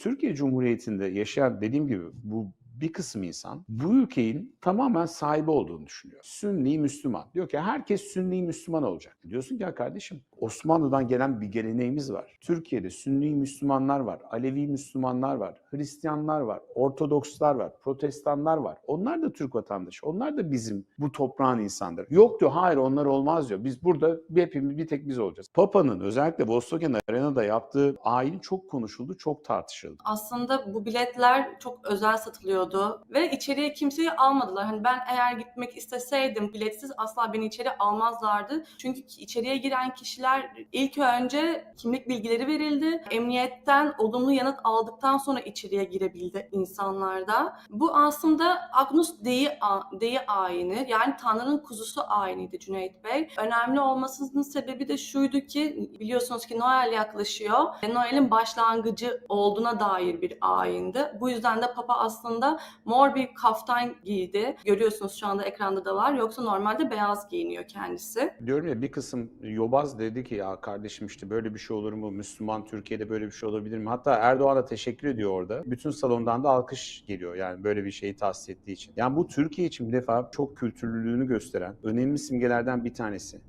Türkiye Cumhuriyeti'nde yaşayan dediğim gibi bu bir kısım insan bu ülkenin tamamen sahibi olduğunu düşünüyor. Sünni Müslüman. Diyor ki herkes Sünni Müslüman olacak. Diyorsun ki ya kardeşim Osmanlı'dan gelen bir geleneğimiz var. Türkiye'de Sünni Müslümanlar var, Alevi Müslümanlar var, Hristiyanlar var, Ortodokslar var, Protestanlar var. Onlar da Türk vatandaşı. Onlar da bizim bu toprağın insanları. Yok diyor hayır onlar olmaz diyor. Biz burada hepimiz bir tek biz olacağız. Papa'nın özellikle Volkswagen Arena'da yaptığı ayin çok konuşuldu, çok tartışıldı. Aslında bu biletler çok özel satılıyordu ve içeriye kimseyi almadılar. Hani ben eğer gitmek isteseydim biletsiz asla beni içeri almazlardı. Çünkü içeriye giren kişiler ilk önce kimlik bilgileri verildi. Emniyetten olumlu yanıt aldıktan sonra içeriye girebildi insanlarda. Bu aslında Agnus Dei, Dei ayini yani Tanrı'nın kuzusu ayiniydi Cüneyt Bey. Önemli olmasının sebebi de şuydu ki biliyorsunuz ki Noel yaklaşıyor. Noel'in başlangıcı olduğuna dair bir ayindi. Bu yüzden de Papa aslında mor bir kaftan giydi. Görüyorsunuz şu anda ekranda da var. Yoksa normalde beyaz giyiniyor kendisi. Diyorum ya bir kısım yobaz dedi ki ya kardeşim işte böyle bir şey olur mu? Müslüman Türkiye'de böyle bir şey olabilir mi? Hatta Erdoğan da teşekkür ediyor orada. Bütün salondan da alkış geliyor yani böyle bir şeyi tahsis ettiği için. Yani bu Türkiye için bir defa çok kültürlülüğünü gösteren önemli simgelerden bir tanesi.